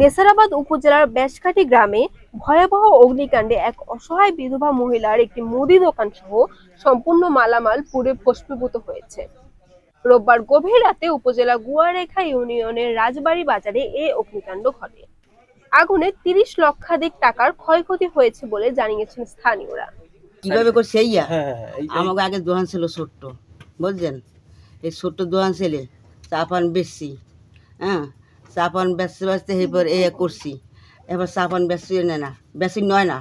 নেসারাবাদ উপজেলার বেশকাঠি গ্রামে ভয়াবহ অগ্নিকাণ্ডে এক অসহায় বিধবা মহিলার একটি মুদি দোকান সহ সম্পূর্ণ মালামাল পুড়ে ভস্মীভূত হয়েছে। রোববার গভীর রাতে উপজেলা গুয়ারেখা ইউনিয়নের রাজবাড়ী বাজারে এ অগ্নিকাণ্ড ঘটে। আগুনে তিরিশ লক্ষাধিক টাকার ক্ষয়ক্ষতি হয়েছে বলে জানিয়েছেন স্থানীয়রা। কীভাবে করছে এইয়া? হ্যাঁ হ্যাঁ এইটাই। আমাকে আগে দোকান ছিল ছোট্ট বুঝছেন এই ছোট্ট দোকান ছেলে চা পান বেচছি হ্যাঁ? চা পান বেচতে বেচতে এ করছি এবার চা পান বেচছি না না? বেশি নয় না।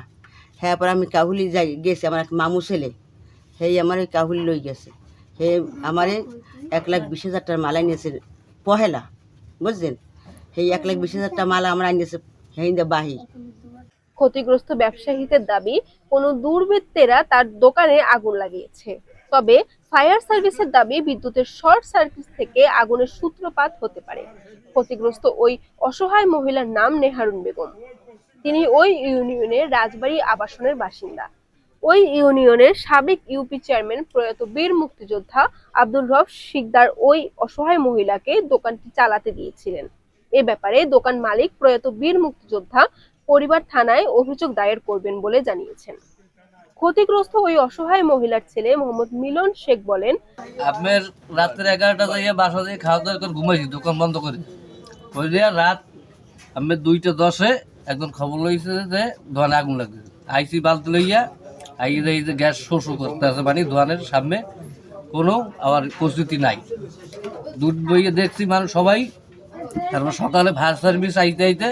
হ্যাঁ পর আমি কাহুলি যাই গেছি আমার এক মামু ছেলে। সেই আমার এই কাহুলি লই গেছে। হে আমারে এক লাখ বিশ হাজার টাকার মালা নিয়েছে পহেলা বুঝছেন সেই এক লাখ বিশ হাজার টাকা মালা আমরা আনিয়েছে সেই বাহি। ক্ষতিগ্রস্ত ব্যবসায়ীদের দাবি, কোনো দুর্বৃত্তেরা তার দোকানে আগুন লাগিয়েছে। তবে ফায়ার সার্ভিসের দাবি বিদ্যুতের শর্ট সার্কিট থেকে আগুনের সূত্রপাত হতে পারে। ক্ষতিগ্রস্ত ওই অসহায় মহিলার নাম নেহারুন বেগম। তিনি ওই ইউনিয়নের রাজবাড়ী আবাসনের বাসিন্দা। ওই ইউনিয়নের সাবেক ইউপি চেয়ারম্যান প্রয়াত বীর মুক্তিযোদ্ধা আব্দুল রব শিকদার ওই অসহায় মহিলাকে দোকানটি চালাতে দিয়েছিলেন। এ ব্যাপারে দোকান মালিক প্রয়াত বীর মুক্তিযোদ্ধা পরিবার থানায় অভিযোগ দায়ের করবেন বলে জানিয়েছেন। ক্ষতিগ্রস্ত ওই অসহায় মহিলার ছেলে মোহাম্মদ মিলন শেখ বলেন, আপনার রাত্রে এগারোটা থেকে বাসা দিয়ে খাওয়া দাওয়া করে ঘুমাইছি, দোকান বন্ধ করে। ওই দিয়ে রাত আমি দুইটা দশে একজন খবর লইছে যে দোকানে আগুন লাগছে। আইসি বালতি লইয়া আইয়ে দেখি যে গ্যাস শো শো করতে আছে মানে দোকানের সামনে, কোনো আবার প্রস্তুতি নাই। দুধ বইয়ে দেখছি মানুষ সবাই, তারপর সকালে ফায়ার সার্ভিস আইতে আইতে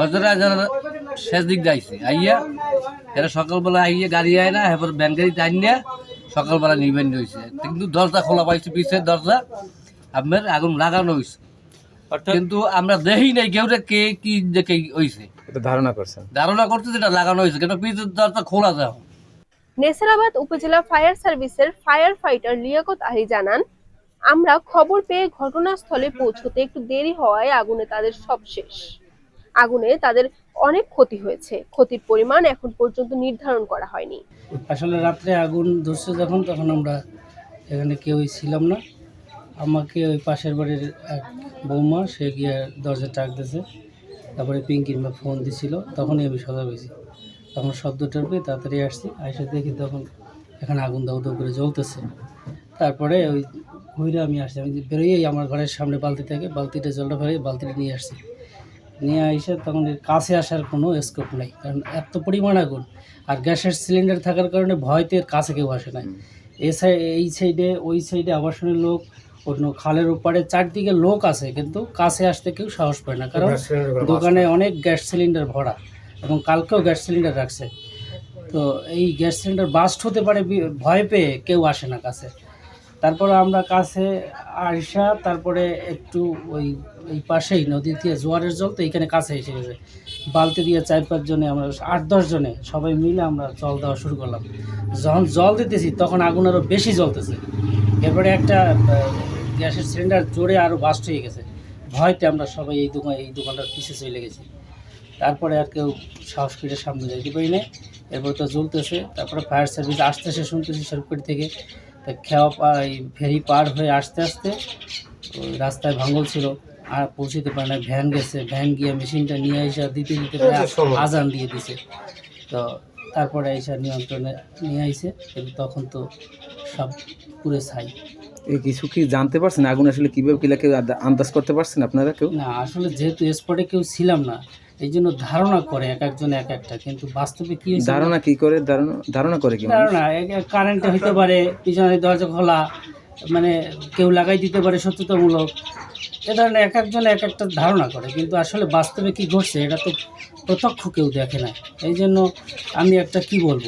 হজরা শেষ দিক যাইছে আইয়া এরা সকালবেলা আইয়া গাড়ি আয় না এরপর ব্যান গাড়ি টাইন নিয়ে সকালবেলা নিবেন হয়েছে কিন্তু দরজা খোলা পাইছে পিছের দরজা আপনার আগুন লাগানো হয়েছে কিন্তু আমরা দেখি নাই কেউ কে কি দেখে হয়েছে ধারণা করছেন। ধারণা করতে যেটা লাগানো হয়েছে কিন্তু পিছের দরজা খোলা যায়। নেসারাবাদ উপজেলা ফায়ার সার্ভিসের ফায়ার ফাইটার লিয়াকত আলী জানান আমরা খবর পেয়ে ঘটনাস্থলে পৌঁছতে একটু দেরি হওয়ায় আগুনে তাদের সব শেষ। আগুনে তাদের অনেক ক্ষতি হয়েছে। ক্ষতির পরিমাণ এখন পর্যন্ত নির্ধারণ করা হয়নি। আসলে রাত্রে আগুন ধরছে যখন, তখন আমরা এখানে কেউই ছিলাম না। আমাকে ওই পাশের বাড়ির এক বৌমা, সে গিয়ে দরজা টাক দিয়েছে। তারপরে পিঙ্কির মা ফোন দিছিল তখনই আমি সজাগ হয়েছি। তখন শব্দটার পেয়ে তাড়াতাড়ি আসছি। এসে দেখি তখন এখানে আগুন দাউ দাউ করে জ্বলতেছে। তারপরে ওই ঘুরে আমি আসছি। আমি বেরোই আমার ঘরের সামনে বালতি থেকে। বালতিটা জলটা ভরে বালতিটা নিয়ে আসছি। নিয়ে এসে তখন এর কাছে আসার কোনো স্কোপ নেই। কারণ এত পরিমাণ আগুন আর গ্যাসের সিলিন্ডার থাকার কারণে ভয়তে এর কাছে কেউ আসে নাই। এ সাই এই সাইডে ওই সাইডে আবাসনের লোক অন্য খালের ওপারে চারদিকে লোক আছে কিন্তু কাছে আসতে কেউ সাহস পায় না। কারণ দোকানে অনেক গ্যাস সিলিন্ডার ভরা এবং কালকেও গ্যাস সিলিন্ডার রাখছে। তো এই গ্যাস সিলিন্ডার বাস্ট হতে পারে ভয় পেয়ে কেউ আসে না কাছে। তারপরে আমরা কাছে আইসা তারপরে একটু ওই এই পাশেই নদী দিয়ে জোয়ারের জল তো এইখানে কাছে এসে গেছে। বালতি দিয়ে চার পাঁচ জনে আমরা আট দশ জনে সবাই মিলে আমরা জল দেওয়া শুরু করলাম। যখন জল দিতেছি তখন আগুন আরও বেশি জ্বলতেছে। এরপরে একটা গ্যাসের সিলিন্ডার জোরে আরও বাস্ট হয়ে গেছে। ভয়তে আমরা সবাই এই দোকান, এই দোকানটার পিছিয়ে চলে গেছি। তারপরে আর কেউ সাহস করে সামনে যাইতে পারি না এরপর তো জ্বলতেছে, তারপরে ফায়ার সার্ভিস আসতেছে, শুনতেছি সরকারি থেকে। তা খেওয়া পা- এই ফেরি পার হয়ে আসতে আসতে রাস্তায় ভাঙল ছিল। আর পৌঁছতে পারে না ভ্যান গেছে ভ্যান গিয়ে মেশিনটা নিয়ে এসে দিতে দিতে আজান দিয়ে দিছে। তো তারপরে এসে নিয়ন্ত্রণে নিয়ে আইছে কিন্তু তখন তো সব পুরো ছাই। এই কিছু কি জানতে পারছেন? আগুন আসলে কীভাবে কিলা কেউ আন্দাজ করতে পারছেন আপনারা কেউ? না আসলে যেহেতু স্পটে কেউ ছিলাম না এই জন্য ধারণা করে এক একজন এক একটা কিন্তু বাস্তবে কি ধারণা কি করে? ধারণা ধারণা করে কি ধারণা কারেন্টে হইতে পারে পিছনে দরজা খোলা মানে কেউ লাগাই দিতে পারে সচেতনমূলক। এ ধরনের এক একজন এক একটা ধারণা করে, কিন্তু আসলে বাস্তবে কি ঘটছে এটা তো প্রত্যক্ষ কেউ দেখে না। এই জন্য আমি একটা কি বলব?